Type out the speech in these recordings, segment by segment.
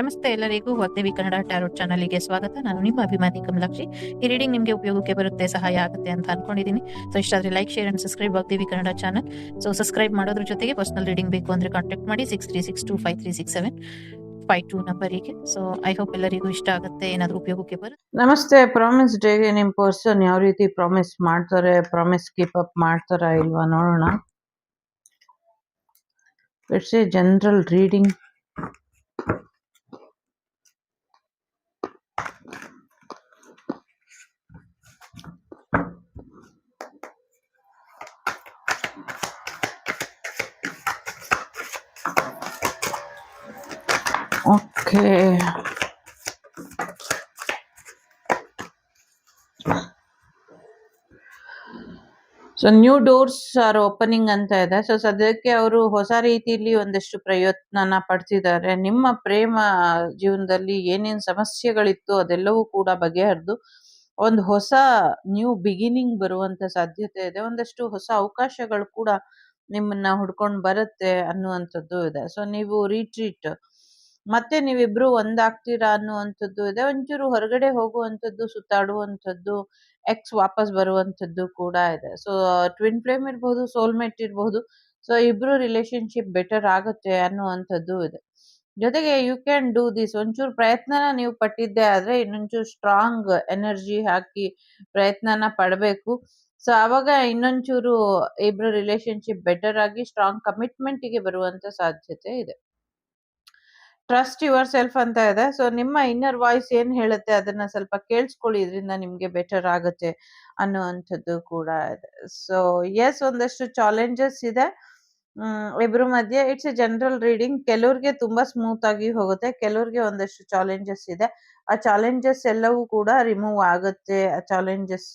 ನಮಸ್ತೆ ಎಲ್ಲರಿಗೂ ವಾಗ್ದೇವಿ ಕನ್ನಡ ಟ್ಯಾರೋಟ್ ಚಾನಲ್ಗೆ ಸ್ವಾಗತ. ನಾನು ನಿಮ್ಮ ಅಭಿಮಾನಿ ಕಮಲಾಕ್ಷಿ. ಈ ರೀಡಿಂಗ್ ನಿಮಗೆ ಉಪಯೋಗಕ್ಕೆ ಬರುತ್ತೆ, ಸಹಾಯ ಆಗುತ್ತೆ ಅಂತ ಅನ್ಕೊಂಡಿದ್ದೀನಿ. So ಇಷ್ಟಾದ್ರೆ like share and subscribe Vagdevi Kannada channel. So subscribe ಮಾಡೋದ್ರ ಜೊತೆಗೆ ಪರ್ಸನಲ್ ರೀಡಿಂಗ್ ಬೇಕು ಅಂದ್ರೆ ಕಾಂಟ್ಯಾಕ್ಟ್ ಮಾಡಿ six three six two five three six seven five two ನಂಬರಿಗೆ ಸೊ ಐ ಹೋಪ್ ಎಲ್ಲರಿಗೂ ಇಷ್ಟ ಆಗುತ್ತೆ, ಏನಾದರೂ ಉಪಯೋಗಕ್ಕೆ ಬರುತ್ತೆ? ನಮಸ್ತೆ ಪ್ರಾಮಿಸ್ ಡೇಗೆ ನಿಮ್ಮ ಪರ್ಸನ್ ಯಾವ ರೀತಿ ಪ್ರಾಮಿಸ್ ಮಾಡ್ತಾರೆ ಪ್ರಾಮಿಸ್ ಕೀಪ್ ಅಪ್ ಮಾಡ್ತಾರಾ ಇಲ್ವಾ ನೋಡೋಣ. It's a general reading okay so new doors are opening ಅಂತ ಇದೆ ಸೊ ಸದ್ಯಕ್ಕೆ ಅವರು ಹೊಸ ರೀತಿಯಲ್ಲಿ ಒಂದಷ್ಟು ಪ್ರಯತ್ನನ ಪಡ್ತಿದ್ದಾರೆ ನಿಮ್ಮ ಪ್ರೇಮ ಜೀವನದಲ್ಲಿ ಏನೇನು ಸಮಸ್ಯೆಗಳಿತ್ತು ಅದೆಲ್ಲವೂ ಕೂಡ ಬಗೆಹರಿದು ಒಂದು ಹೊಸ ನ್ಯೂ ಬಿಗಿನಿಂಗ್ ಬರುವಂತ ಸಾಧ್ಯತೆ ಇದೆ ಒಂದಷ್ಟು ಹೊಸ ಅವಕಾಶಗಳು ಕೂಡ ನಿಮ್ಮನ್ನ ಹುಡ್ಕೊಂಡು ಬರುತ್ತೆ ಅನ್ನುವಂಥದ್ದು ಇದೆ ಸೊ ನೀವು ರೀಟ್ರೀಟ್ ಮತ್ತೆ ನೀವಿಬ್ರು ಒಂದಾಗ್ತೀರಾ ಅನ್ನುವಂಥದ್ದು ಇದೆ. ಒಂಚೂರು ಹೊರಗಡೆ ಹೋಗುವಂಥದ್ದು, ಸುತ್ತಾಡುವಂಥದ್ದು ಎಕ್ಸ್ ವಾಪಸ್ ಬರುವಂಥದ್ದು ಕೂಡ ಇದೆ. ಸೊ ಟ್ವಿನ್ ಫ್ಲೇಮ್ ಇರಬಹುದು ಸೋಲ್ಮೇಟ್ ಇರಬಹುದು ಸೊ ಇಬ್ರು ರಿಲೇಶನ್ಶಿಪ್ ಬೆಟರ್ ಆಗುತ್ತೆ ಅನ್ನುವಂಥದ್ದು ಇದೆ. ಜೊತೆಗೆ ಯು ಕ್ಯಾನ್ ಡೂ ದಿಸ್ ಒಂಚೂರು ಪ್ರಯತ್ನನ ನೀವು ಪಟ್ಟಿದ್ದೆ ಆದ್ರೆ ಇನ್ನೊಂಚೂರು ಸ್ಟ್ರಾಂಗ್ ಎನರ್ಜಿ ಹಾಕಿ ಪ್ರಯತ್ನನ ಪಡಬೇಕು. ಸೊ ಅವಾಗ ಇನ್ನೊಂಚೂರು ಇಬ್ರು ರಿಲೇಶನ್ಶಿಪ್ ಬೆಟರ್ ಆಗಿ ಸ್ಟ್ರಾಂಗ್ ಕಮಿಟ್ಮೆಂಟ್ಗೆ ಬರುವಂತ ಸಾಧ್ಯತೆ ಇದೆ. ಟ್ರಸ್ಟ್ ಯುವರ್ ಸೆಲ್ಫ್ ಅಂತ ಇದೆ. ಸೊ ನಿಮ್ಮ ಇನ್ನರ್ ವಾಯ್ಸ್ ಏನ್ ಹೇಳುತ್ತೆ ಅದನ್ನ ಸ್ವಲ್ಪ ಕೇಳಿಸ್ಕೊಳ್ಳಿ, ಇದರಿಂದ ನಿಮ್ಗೆ ಬೆಟರ್ ಆಗುತ್ತೆ ಅನ್ನುವಂಥದ್ದು ಕೂಡ ಇದೆ. ಸೊ ಎಸ್ ಒಂದಷ್ಟು ಚಾಲೆಂಜಸ್ ಇದೆ. ಇಬ್ರು ಮಧ್ಯೆ ಇಟ್ಸ್ ಎ ಜನರಲ್ ರೀಡಿಂಗ್ ಕೆಲವ್ರಿಗೆ ತುಂಬಾ ಸ್ಮೂತ್ ಆಗಿ ಹೋಗುತ್ತೆ, ಕೆಲವ್ರಿಗೆ ಒಂದಷ್ಟು ಚಾಲೆಂಜಸ್ ಇದೆ. ಆ ಚಾಲೆಂಜಸ್ ಎಲ್ಲವೂ ಕೂಡ ರಿಮೂವ್ ಆಗುತ್ತೆ. ಆ ಚಾಲೆಂಜಸ್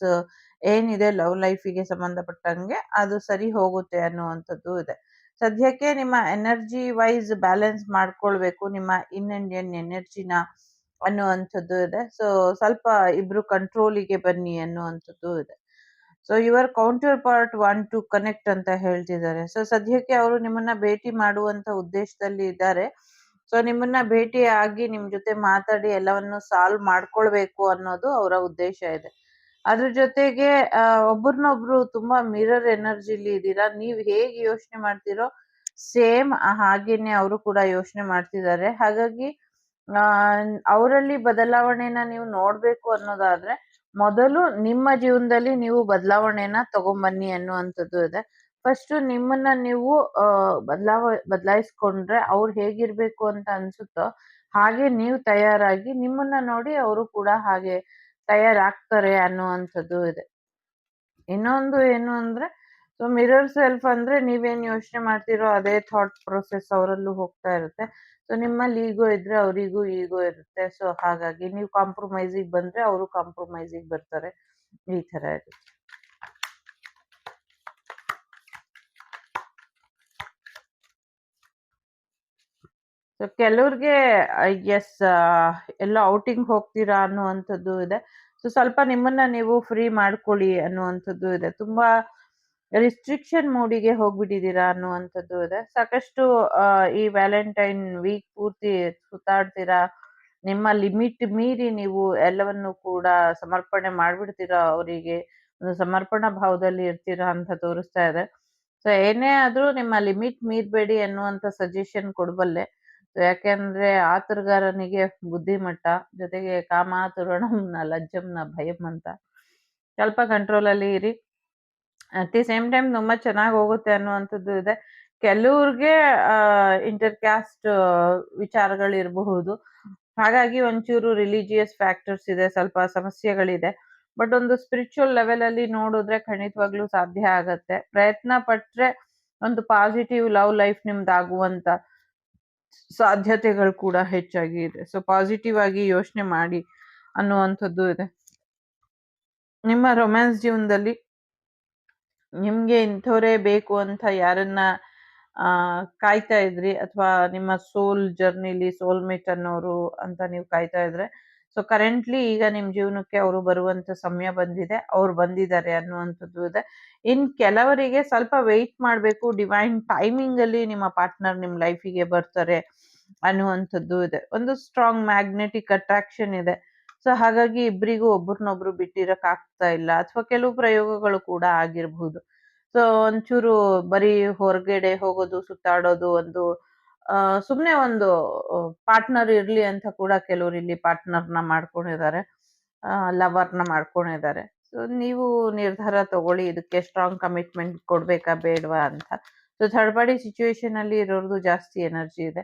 ಏನಿದೆ, ಲವ್ ಲೈಫಿಗೆ ಸಂಬಂಧಪಟ್ಟಂಗೆ ಅದು ಸರಿ ಹೋಗುತ್ತೆ ಅನ್ನುವಂಥದ್ದು ಇದೆ. ಸದ್ಯಕ್ಕೆ ನಿಮ್ಮ ಎನರ್ಜಿ ವೈಸ್ ಬ್ಯಾಲೆನ್ಸ್ ಮಾಡ್ಕೊಳ್ಬೇಕು, ನಿಮ್ಮ ಇನ್ ಇಂಡಿಯನ್ ಎನರ್ಜಿನ ಅನ್ನುವಂಥದ್ದು ಇದೆ. ಸೊ ಸ್ವಲ್ಪ ಇಬ್ರು ಕಂಟ್ರೋಲಿಗೆ ಬನ್ನಿ ಅನ್ನುವಂಥದ್ದು ಇದೆ. So your counterpart want to connect ಅಂತ ಹೇಳ್ತಿದ್ದಾರೆ. ಸೊ ಸದ್ಯಕ್ಕೆ ಅವರು ನಿಮ್ಮನ್ನ ಭೇಟಿ ಮಾಡುವಂತ ಉದ್ದೇಶದಲ್ಲಿ ಇದ್ದಾರೆ. ಸೊ ನಿಮ್ಮನ್ನ ಭೇಟಿ ಆಗಿ ನಿಮ್ ಜೊತೆ ಮಾತಾಡಿ ಎಲ್ಲವನ್ನು ಸಾಲ್ವ್ ಮಾಡ್ಕೊಳ್ಬೇಕು ಅನ್ನೋದು ಅವರ ಉದ್ದೇಶ ಇದೆ. ಅದ್ರ ಜೊತೆಗೆ ಒಬ್ರನ್ನೊಬ್ರು ತುಂಬಾ ಮಿರರ್ ಎನರ್ಜಿಲಿ ಇದ್ದೀರಾ? ನೀವ್ ಹೇಗ್ ಯೋಚನೆ ಮಾಡ್ತಿರೋ, ಸೇಮ್ ಹಾಗೇನೆ ಅವರು ಕೂಡ ಯೋಚನೆ ಮಾಡ್ತಿದ್ದಾರೆ. ಹಾಗಾಗಿ ಅವರಲ್ಲಿ ಬದಲಾವಣೆನ ನೀವು ನೋಡ್ಬೇಕು ಅನ್ನೋದಾದ್ರೆ, ಮೊದಲು ನಿಮ್ಮ ಜೀವನದಲ್ಲಿ ನೀವು ಬದಲಾವಣೆನ ತಗೊಂಬನ್ನಿ ಅನ್ನುವಂಥದ್ದು ಇದೆ. ಫಸ್ಟ್ ನಿಮ್ಮನ್ನ ನೀವು ಬದಲಾವ, ಬದಲಾಯಿಸ್ಕೊಂಡ್ರೆ ಅವ್ರು ಹೇಗಿರ್ಬೇಕು ಅಂತ ಅನ್ಸುತ್ತೋ ಹಾಗೆ ನೀವು ತಯಾರಾಗಿ ನಿಮ್ಮನ್ನ ನೋಡಿ ಅವರು ಕೂಡ ಹಾಗೆ ತಯಾರಾಗ್ತಾರೆ ಅನ್ನುವಂಥದ್ದು ಇದೆ. ಇನ್ನೊಂದು ಏನು ಅಂದ್ರೆ ಸೊ ಮಿರರ್ ಸೆಲ್ಫ್ ಅಂದ್ರೆ ನೀವೇನ್ ಯೋಚನೆ ಮಾಡ್ತಿರೋ ಅದೇ ಥಾಟ್ ಪ್ರೊಸೆಸ್ ಅವರಲ್ಲೂ ಹೋಗ್ತಾ ಇರುತ್ತೆ. ಸೊ ನಿಮ್ಮಲ್ಲಿ ಈಗೋ ಇದ್ರೆ ಅವರಿಗೂ ಈಗೋ ಇರುತ್ತೆ. ಸೊ ಹಾಗಾಗಿ ನೀವು ಕಾಂಪ್ರಮೈಸಿಗೆ ಬಂದ್ರೆ ಅವರು ಕಾಂಪ್ರಮೈಸಿಗೆ ಬರ್ತಾರೆ. ಈ ತರ ಇರುತ್ತೆ. ಸೊ ಕೆಲವ್ರಿಗೆ ಎಸ್ ಎಲ್ಲ ಔಟಿಂಗ್ ಹೋಗ್ತೀರಾ ಅನ್ನುವಂಥದ್ದು ಇದೆ. ಸೊ ಸ್ವಲ್ಪ ನಿಮ್ಮನ್ನ ನೀವು ಫ್ರೀ ಮಾಡ್ಕೊಳ್ಳಿ ಅನ್ನುವಂಥದ್ದು ಇದೆ. ತುಂಬಾ ರಿಸ್ಟ್ರಿಕ್ಷನ್ ಮೂಡಿಗೆ ಹೋಗ್ಬಿಟ್ಟಿದ್ದೀರಾ ಅನ್ನುವಂಥದ್ದು ಇದೆ. ಸಾಕಷ್ಟು ಈ ವ್ಯಾಲೆಂಟೈನ್ ವೀಕ್ ಪೂರ್ತಿ ಸುತ್ತಾಡ್ತೀರಾ? ನಿಮ್ಮ ಲಿಮಿಟ್ ಮೀರಿ ನೀವು ಎಲ್ಲವನ್ನು ಕೂಡ ಸಮರ್ಪಣೆ ಮಾಡ್ಬಿಡ್ತೀರಾ ಅವರಿಗೆ? ಒಂದು ಸಮರ್ಪಣಾ ಭಾವದಲ್ಲಿ ಇರ್ತೀರಾ ಅಂತ ತೋರಿಸ್ತಾ ಇದೆ. ಸೊ ಏನೇ ಆದ್ರೂ ನಿಮ್ಮ ಲಿಮಿಟ್ ಮೀರ್ಬೇಡಿ ಅನ್ನುವಂಥ ಸಜೆಷನ್ ಕೊಡಬಲ್ಲೆ. ಯಾಕೆಂದ್ರೆ ಆತುರಗಾರನಿಗೆ ಬುದ್ಧಿಮಟ್ಟ ಜೊತೆಗೆ ಕಾಮಾತುರಣಂನ ಲಜ್ಜಂನ ಭಯಂ ಅಂತ ಸ್ವಲ್ಪ ಕಂಟ್ರೋಲ್ ಅಲ್ಲಿ ಇರಿ. ಅಟ್ ದಿ ಸೇಮ್ ಟೈಮ್ ತುಂಬಾ ಚೆನ್ನಾಗಿ ಹೋಗುತ್ತೆ ಅನ್ನುವಂಥದ್ದು ಇದೆ. ಕೆಲವ್ರಿಗೆ ಇಂಟರ್ ಕ್ಯಾಸ್ಟ್ ವಿಚಾರಗಳಿರಬಹುದು. ಹಾಗಾಗಿ ಒಂಚೂರು ರಿಲಿಜಿಯಸ್ ಫ್ಯಾಕ್ಟರ್ಸ್ ಇದೆ, ಸ್ವಲ್ಪ ಸಮಸ್ಯೆಗಳಿದೆ. ಬಟ್ ಒಂದು ಸ್ಪಿರಿಚುವಲ್ ಲೆವೆಲ್ ಅಲ್ಲಿ ನೋಡಿದ್ರೆ ಖಂಡಿತವಾಗ್ಲೂ ಸಾಧ್ಯ ಆಗತ್ತೆ. ಪ್ರಯತ್ನ ಪಟ್ರೆ ಒಂದು ಪಾಸಿಟಿವ್ ಲವ್ ಲೈಫ್ ನಿಮ್ದಾಗುವಂತ ಸಾಧ್ಯತೆಗಳು ಕೂಡ ಹೆಚ್ಚಾಗಿ ಇದೆ. ಸೊ ಪಾಸಿಟಿವ್ ಆಗಿ ಯೋಚನೆ ಮಾಡಿ ಅನ್ನುವಂಥದ್ದು ಇದೆ. ನಿಮ್ಮ ರೊಮ್ಯಾನ್ಸ್ ಜೀವನದಲ್ಲಿ ನಿಮ್ಗೆ ಇಂಥವರೇ ಬೇಕು ಅಂತ ಯಾರನ್ನ ಕಾಯ್ತಾ ಇದ್ರಿ? ಅಥವಾ ನಿಮ್ಮ ಸೋಲ್ ಜರ್ನಿಲಿ ಸೋಲ್ಮೇಟ್ ಅನ್ನೋರು ಅಂತ ನೀವು ಕಾಯ್ತಾ ಇದ್ರೆ ಸೊ ಕರೆಂಟ್ಲಿ ಈಗ ನಿಮ್ ಜೀವನಕ್ಕೆ ಅವರು ಬರುವಂತ ಸಮಯ ಬಂದಿದೆ, ಅವ್ರು ಬಂದಿದ್ದಾರೆ ಅನ್ನುವಂಥದ್ದು ಇದೆ. ಇನ್ ಕೆಲವರಿಗೆ ಸ್ವಲ್ಪ ವೆಯ್ಟ್ ಮಾಡಬೇಕು ಡಿವೈನ್ ಟೈಮಿಂಗ್ ಅಲ್ಲಿ ನಿಮ್ಮ ಪಾರ್ಟ್ನರ್ ನಿಮ್ ಲೈಫಿಗೆ ಬರ್ತಾರೆ ಅನ್ನುವಂಥದ್ದು ಇದೆ. ಒಂದು ಸ್ಟ್ರಾಂಗ್ ಮ್ಯಾಗ್ನೆಟಿಕ್ ಅಟ್ರಾಕ್ಷನ್ ಇದೆ. ಸೊ ಹಾಗಾಗಿ ಇಬ್ಬರಿಗೂ ಒಬ್ರನ್ನೊಬ್ರು ಬಿಟ್ಟಿರಕ್ ಆಗ್ತಾ ಇಲ್ಲ, ಅಥವಾ ಕೆಲವು ಪ್ರಯೋಗಗಳು ಕೂಡ ಆಗಿರಬಹುದು ಸೊ ಒಂಚೂರು ಬರೀ ಹೊರಗಡೆ ಹೋಗೋದು, ಸುತ್ತಾಡೋದು ಒಂದು ಆ, ಸುಮ್ನೆ ಒಂದು ಪಾರ್ಟ್ನರ್ ಇರ್ಲಿ ಅಂತ ಕೂಡ ಕೆಲವರು ಇಲ್ಲಿ ಪಾರ್ಟ್ನರ್ನ ಮಾಡ್ಕೊಂಡಿದ್ದಾರೆ ಲವರ್ನ ಮಾಡ್ಕೊಂಡಿದ್ದಾರೆ ಸೊ ನೀವು ನಿರ್ಧಾರ ತಗೊಳ್ಳಿ, ಇದಕ್ಕೆ ಸ್ಟ್ರಾಂಗ್ ಕಮಿಟ್ಮೆಂಟ್ ಕೊಡ್ಬೇಕಾ ಬೇಡವಾ ಅಂತ. ಸೊ ಥರ್ಡ್ ಪಾರ್ಟಿ ಸಿಚುವೇಶನ್ ಅಲ್ಲಿ ಇರೋರ್ದು ಜಾಸ್ತಿ ಎನರ್ಜಿ ಇದೆ.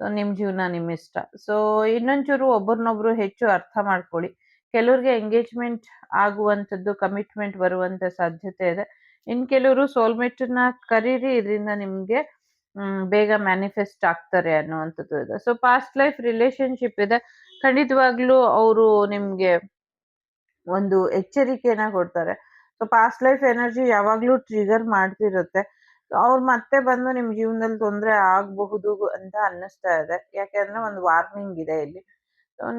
ಸೊ ನಿಮ್ಮ ಜೀವನ ನಿಮ್ಮ ಇಷ್ಟ. ಸೊ ಇನ್ನೊಂಚೂರು ಒಬ್ಬರನ್ನೊಬ್ರು ಹೆಚ್ಚು ಅರ್ಥ ಮಾಡ್ಕೊಳ್ಳಿ. ಕೆಲವ್ರಿಗೆ ಎಂಗೇಜ್ಮೆಂಟ್ ಆಗುವಂಥದ್ದು ಕಮಿಟ್ಮೆಂಟ್ ಬರುವಂತ ಸಾಧ್ಯತೆ ಇದೆ. ಇನ್ ಕೆಲವರು ಸೋಲ್ಮೇಟ್ನ ಕರೀರಿ, ಇದರಿಂದ ನಿಮ್ಗೆ ಬೇಗ ಮ್ಯಾನಿಫೆಸ್ಟ್ ಆಗ್ತಾರೆ ಅನ್ನುವಂಥದ್ದು ಇದೆ. ಸೊ ಪಾಸ್ಟ್ ಲೈಫ್ ರಿಲೇಶನ್ಶಿಪ್ ಇದೆ. ಖಂಡಿತವಾಗ್ಲೂ ಅವರು ನಿಮ್ಗೆ ಒಂದು ಎಚ್ಚರಿಕೆಯನ್ನ ಕೊಡ್ತಾರೆ. ಸೊ ಪಾಸ್ಟ್ ಲೈಫ್ ಎನರ್ಜಿ ಯಾವಾಗ್ಲೂ ಟ್ರಿಗರ್ ಮಾಡ್ತಿರುತ್ತೆ. ಅವ್ರು ಮತ್ತೆ ಬಂದು ನಿಮ್ ಜೀವನದಲ್ಲಿ ತೊಂದರೆ ಆಗಬಹುದು ಅಂತ ಅನ್ನಿಸ್ತಾ ಇದೆ. ಯಾಕೆಂದ್ರೆ ಒಂದು ವಾರ್ನಿಂಗ್ ಇದೆ ಇಲ್ಲಿ.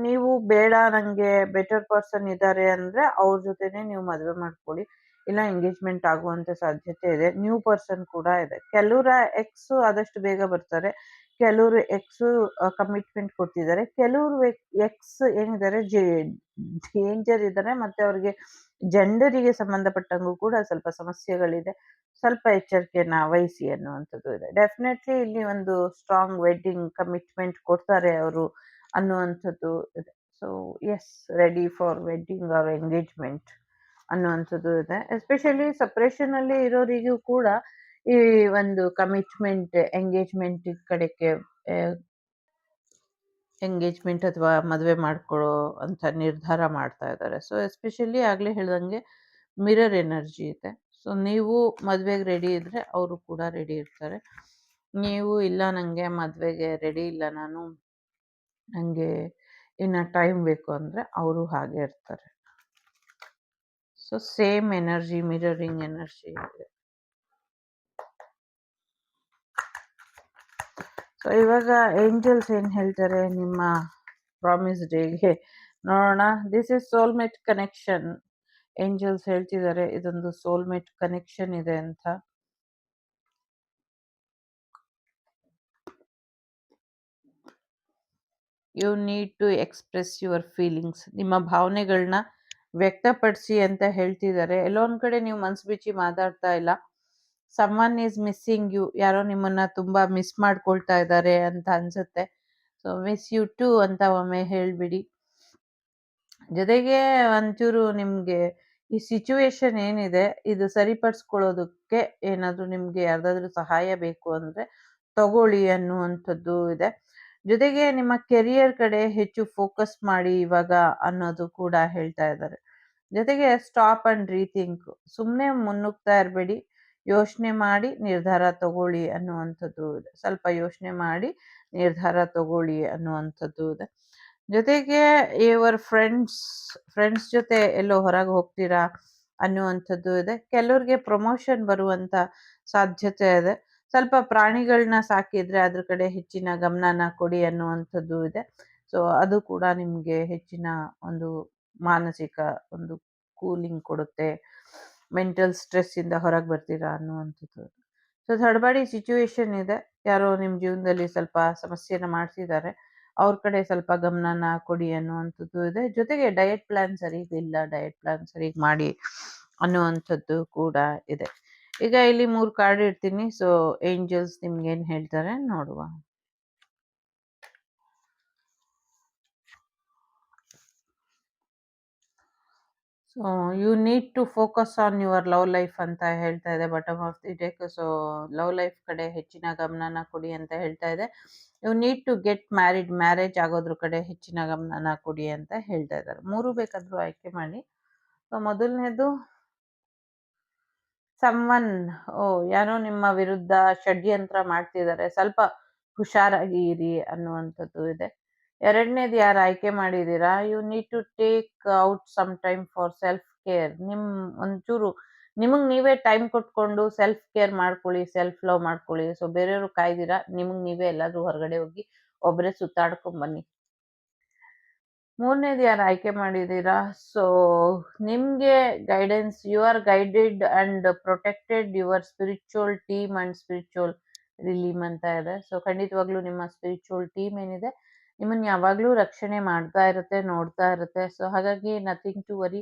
ನೀವು ಬೇಡ, ನಂಗೆ ಬೆಟರ್ ಪರ್ಸನ್ ಇದ್ದಾರೆ ಅಂದ್ರೆ ಅವ್ರ ಜೊತೆನೆ ನೀವು ಮದುವೆ ಮಾಡ್ಕೊಳ್ಳಿ. ಇಲ್ಲ ಎಂಗೇಜ್ಮೆಂಟ್ ಆಗುವಂತ ಸಾಧ್ಯತೆ ಇದೆ. ನ್ಯೂ ಪರ್ಸನ್ ಕೂಡ ಇದೆ. ಕೆಲವರ ಎಕ್ಸ್ ಆದಷ್ಟು ಬೇಗ ಬರ್ತಾರೆ. ಕೆಲವರು ಎಕ್ಸ್ ಕಮಿಟ್ಮೆಂಟ್ ಕೊಡ್ತಿದ್ದಾರೆ. ಕೆಲವರು ಎಕ್ಸ್ ಏನಿದ್ದಾರೆ ಡೇಂಜರ್ ಇದ್ದಾರೆ ಮತ್ತೆ ಅವ್ರಿಗೆ ಜೆಂಡರಿಗೆ ಸಂಬಂಧಪಟ್ಟಂಗೂ ಕೂಡ ಸ್ವಲ್ಪ ಸಮಸ್ಯೆಗಳಿದೆ. ಸ್ವಲ್ಪ ಎಚ್ಚರಿಕೆಯನ್ನ ವಹಿಸಿ ಅನ್ನುವಂಥದ್ದು ಇದೆ. ಡೆಫಿನೆಟ್ಲಿ ಇಲ್ಲಿ ಒಂದು ಸ್ಟ್ರಾಂಗ್ ವೆಡ್ಡಿಂಗ್ ಕಮಿಟ್ಮೆಂಟ್ ಕೊಡ್ತಾರೆ ಅವರು ಅನ್ನುವಂಥದ್ದು ಇದೆ. So yes ready for wedding or engagement ಅನ್ನುವಂಥದ್ದು ಇದೆ. ಎಸ್ಪೆಷಲಿ ಸಪ್ರೇಷನ್ ಅಲ್ಲಿ ಇರೋರಿಗೂ ಕೂಡ ಈ ಒಂದು ಕಮಿಟ್ಮೆಂಟ್ ಎಂಗೇಜ್ಮೆಂಟ್ ಕಡೆಗೆ ಎಂಗೇಜ್ಮೆಂಟ್ ಅಥವಾ ಮದುವೆ ಮಾಡ್ಕೊಳ್ಳೋ ಅಂತ ನಿರ್ಧಾರ ಮಾಡ್ತಾ ಇದ್ದಾರೆ. ಸೊ ಎಸ್ಪೆಷಲಿ ಆಗಲೇ ಹೇಳ್ದಂಗೆ ಮಿರರ್ ಎನರ್ಜಿ ಇದೆ. ಸೊ ನೀವು ಮದುವೆಗೆ ರೆಡಿ ಇದ್ದರೆ ಅವರು ಕೂಡ ರೆಡಿ ಇರ್ತಾರೆ. ನೀವು ಇಲ್ಲ ನನಗೆ ಮದುವೆಗೆ ರೆಡಿ ಇಲ್ಲ ನಾನು ನನಗೆ ಇನ್ನು ಟೈಮ್ ಬೇಕು ಅಂದರೆ ಅವರು ಹಾಗೆ ಇರ್ತಾರೆ. So same energy mirroring energy ಇದೆ ಸೊ ಇವಾಗ ಏಂಜಲ್ಸ್ ಏನ್ ಹೇಳ್ತಾರೆ ನಿಮ್ಮ ಪ್ರಾಮಿಸ್ ಡೇಗೆ ನೋಡೋಣ. This is soulmate connection angels ಹೇಳ್ತಿದ್ದಾರೆ, ಇದೊಂದು ಸೋಲ್ಮೇಟ್ ಕನೆಕ್ಷನ್ ಇದೆ ಅಂತ. You need to express your feelings ನಿಮ್ಮ ಭಾವನೆಗಳನ್ನ ವ್ಯಕ್ತಪಡಿಸಿ ಅಂತ ಹೇಳ್ತಿದ್ದಾರೆ. ಎಲ್ಲೋ ಒಂದ್ ಕಡೆ ನೀವು ಮನ್ಸು ಬಿಚ್ಚಿ ಮಾತಾಡ್ತಾ ಇಲ್ಲ. ಸಮ್ಮನ್ ಈಸ್ ಮಿಸ್ಸಿಂಗ್ ಯು ಯಾರೋ ನಿಮ್ಮನ್ನ ತುಂಬಾ ಮಿಸ್ ಮಾಡ್ಕೊಳ್ತಾ ಇದ್ದಾರೆ ಅಂತ ಅನ್ಸುತ್ತೆ. ಸೊ ಮಿಸ್ ಯು ಟು ಅಂತ ಒಮ್ಮೆ ಹೇಳ್ಬಿಡಿ. ಜೊತೆಗೆ ಒಂಚೂರು ನಿಮ್ಗೆ ಈ ಸಿಚುವೇಶನ್ ಏನಿದೆ, ಇದು ಸರಿಪಡಿಸ್ಕೊಳ್ಳೋದಕ್ಕೆ ಏನಾದ್ರು ನಿಮ್ಗೆ ಯಾರ್ದಾದ್ರೂ ಸಹಾಯ ಬೇಕು ಅಂದ್ರೆ ತಗೊಳ್ಳಿ ಅನ್ನುವಂಥದ್ದು ಇದೆ. ಜೊತೆಗೆ ನಿಮ್ಮ ಕೆರಿಯರ್ ಕಡೆ ಹೆಚ್ಚು ಫೋಕಸ್ ಮಾಡಿ ಇವಾಗ ಅನ್ನೋದು ಕೂಡ ಹೇಳ್ತಾ ಇದ್ದಾರೆ. ಜೊತೆಗೆ ಸ್ಟಾಪ್ ಅಂಡ್ ರೀಥಿಂಕ್ ಸುಮ್ಮನೆ ಮುನ್ನುಗ್ತಾ ಇರಬೇಡಿ. ಯೋಚನೆ ಮಾಡಿ ನಿರ್ಧಾರ ತಗೊಳ್ಳಿ ಅನ್ನುವಂಥದ್ದು ಇದೆ. ಸ್ವಲ್ಪ ಯೋಚನೆ ಮಾಡಿ ನಿರ್ಧಾರ ತಗೊಳ್ಳಿ ಅನ್ನುವಂಥದ್ದು ಇದೆ. ಜೊತೆಗೆ ಇವರ್ ಫ್ರೆಂಡ್ಸ್ ಫ್ರೆಂಡ್ಸ್ ಜೊತೆ ಎಲ್ಲೋ ಹೊರಗೆ ಹೋಗ್ತೀರಾ ಅನ್ನುವಂಥದ್ದು ಇದೆ. ಕೆಲವ್ರಿಗೆ ಪ್ರಮೋಷನ್ ಬರುವಂತ ಸಾಧ್ಯತೆ ಇದೆ. ಸ್ವಲ್ಪ ಪ್ರಾಣಿಗಳನ್ನ ಸಾಕಿದ್ರೆ ಅದ್ರ ಕಡೆ ಹೆಚ್ಚಿನ ಗಮನನ ಕೊಡಿ ಅನ್ನುವಂಥದ್ದು ಇದೆ. ಸೊ ಅದು ಕೂಡ ನಿಮಗೆ ಹೆಚ್ಚಿನ ಒಂದು ಮಾನಸಿಕ ಒಂದು ಕೂಲಿಂಗ್ ಕೊಡುತ್ತೆ ಮೆಂಟಲ್ ಸ್ಟ್ರೆಸ್ ಇಂದ ಹೊರಗೆ ಬರ್ತೀರಾ ಅನ್ನುವಂಥದ್ದು. ಸೊ ಥರ್ಡ್ ಸಿಚುವೇಶನ್ ಇದೆ. ಯಾರೋ ನಿಮ್ಮ ಜೀವನದಲ್ಲಿ ಸ್ವಲ್ಪ ಸಮಸ್ಯೆನ ಮಾಡ್ತಿದ್ದಾರೆ ಅವ್ರ ಕಡೆ ಸ್ವಲ್ಪ ಗಮನನ ಕೊಡಿ ಅನ್ನುವಂಥದ್ದು ಇದೆ. ಜೊತೆಗೆ ಡಯಟ್ ಪ್ಲಾನ್ ಇಲ್ಲ ಡಯಟ್ ಪ್ಲಾನ್ ಸರಿಗೆ ಮಾಡಿ ಅನ್ನುವಂಥದ್ದು ಕೂಡ ಇದೆ. ಈಗ ಇಲ್ಲಿ ಮೂರು ಕಾರ್ಡ್ ಇಡ್ತೀನಿ. ಸೊ ಏಂಜಲ್ಸ್ ನಿಮ್ಗೇನು ಹೇಳ್ತಾರೆ ನೋಡುವ. So you need to focus on your love life ಅಂತ ಹೇಳ್ತಾ ಇದೆ. Bottom of the deck so love life ಕಡೆ ಹೆಚ್ಚಿನ ಗಮನನ ಕೊಡಿ ಅಂತ ಹೇಳ್ತಾ ಇದೆ. You need to get married marriage ಆಗೋದ್ರ ಕಡೆ ಹೆಚ್ಚಿನ ಗಮನನ ಕೊಡಿ ಅಂತ ಹೇಳ್ತಾ ಇದ್ದಾರೆ. ಮೂರು ಬೇಕಾದರೂ ಆಯ್ಕೆ ಮಾಡಿ. ಸೊ ಮೊದಲನೇದು ಸಮ್ವನ್ ಓ, ಯಾರೋ ನಿಮ್ಮ ವಿರುದ್ಧ ಷಡ್ಯಂತ್ರ ಮಾಡ್ತಿದ್ದಾರೆ. ಸ್ವಲ್ಪ ಹುಷಾರಾಗಿ ಇರಿ ಅನ್ನುವಂಥದ್ದು ಇದೆ. ಎರಡನೇದು ಯಾರು ಆಯ್ಕೆ ಮಾಡಿದ್ದೀರಾ you need to take out some time for self care ನಿಮ್ ಒಂಚೂರು, ನಿಮಗೆ ನೀವೇ ಟೈಮ್ ಕೊಟ್ಕೊಂಡು ಸೆಲ್ಫ್ ಕೇರ್ ಮಾಡ್ಕೊಳ್ಳಿ ಸೆಲ್ಫ್ ಲವ್ ಮಾಡ್ಕೊಳ್ಳಿ. ಸೊ ಬೇರೆಯವರು ಕಾಯ್ದಿರಾ? ನಿಮಗೆ ನೀವೇ ಎಲ್ಲಾದರೂ ಹೊರಗಡೆ ಹೋಗಿ ಒಬ್ಬರೇ ಸುತ್ತಾಡ್ಕೊಂಡ್ ಬನ್ನಿ. ಮೂರನೇದು ಯಾರು ಆಯ್ಕೆ ಮಾಡಿದ್ದೀರಾ ಸೊ ನಿಮಗೆ guidance you are guided and protected your spiritual team and spiritual realm ಅಂತ ಇದೆ. ಸೊ ಖಂಡಿತವಾಗ್ಲೂ ನಿಮ್ಮ ಸ್ಪಿರಿಚುವಲ್ ಟೀಮ್ ಏನಿದೆ? ನಿಮ್ಮನ್ನ ಯಾವಾಗಲೂ ರಕ್ಷಣೆ ಮಾಡ್ತಾ ಇರುತ್ತೆ, ನೋಡ್ತಾ ಇರುತ್ತೆ. ಸೊ, ಹಾಗಾಗಿ nothing to worry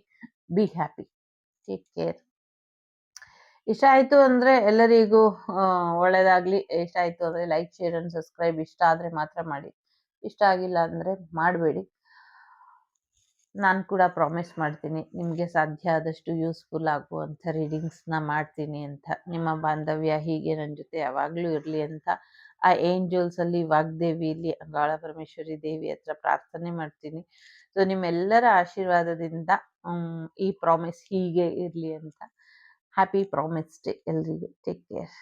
be happy take care ಇಷ್ಟ ಆಯಿತು ಅಂದರೆ ಎಲ್ಲರಿಗೂ ಒಳ್ಳೆಯದಾಗಲಿ ಇಷ್ಟ ಆಯಿತು ಅಂದರೆ ಲೈಕ್ ಶೇರ್ ಆ್ಯಂಡ್ ಸಬ್ಸ್ಕ್ರೈಬ್ ಇಷ್ಟ ಆದರೆ ಮಾತ್ರ ಮಾಡಿ. ಇಷ್ಟ ಆಗಿಲ್ಲ ಅಂದರೆ ಮಾಡಬೇಡಿ. ನಾನು ಕೂಡ ಪ್ರಾಮಿಸ್ ಮಾಡ್ತೀನಿ, ನಿಮಗೆ ಸಾಧ್ಯ ಆದಷ್ಟು ಯೂಸ್ಫುಲ್ ಆಗುವಂಥ ರೀಡಿಂಗ್ಸ್ನ ಮಾಡ್ತೀನಿ ಅಂತ. ನಿಮ್ಮ ಬಾಂಧವ್ಯ ಹೀಗೆ ನನ್ನ ಜೊತೆ ಯಾವಾಗಲೂ ಇರಲಿ ಅಂತ. ಆ ಏಂಜಲ್ಸಲ್ಲಿ ವಾಗ್ದೇವಿಯಲ್ಲಿ ಅಂಗಾಳ ಪರಮೇಶ್ವರಿ ದೇವಿ ಹತ್ರ ಪ್ರಾರ್ಥನೆ ಮಾಡ್ತೀನಿ. ಸೊ ನಿಮ್ಮೆಲ್ಲರ ಆಶೀರ್ವಾದದಿಂದ ಈ ಪ್ರಾಮಿಸ್ ಹೀಗೆ ಇರಲಿ ಅಂತ. ಹ್ಯಾಪಿ ಪ್ರಾಮಿಸ್ ಡೇ ಎಲ್ರಿಗೂ. Take care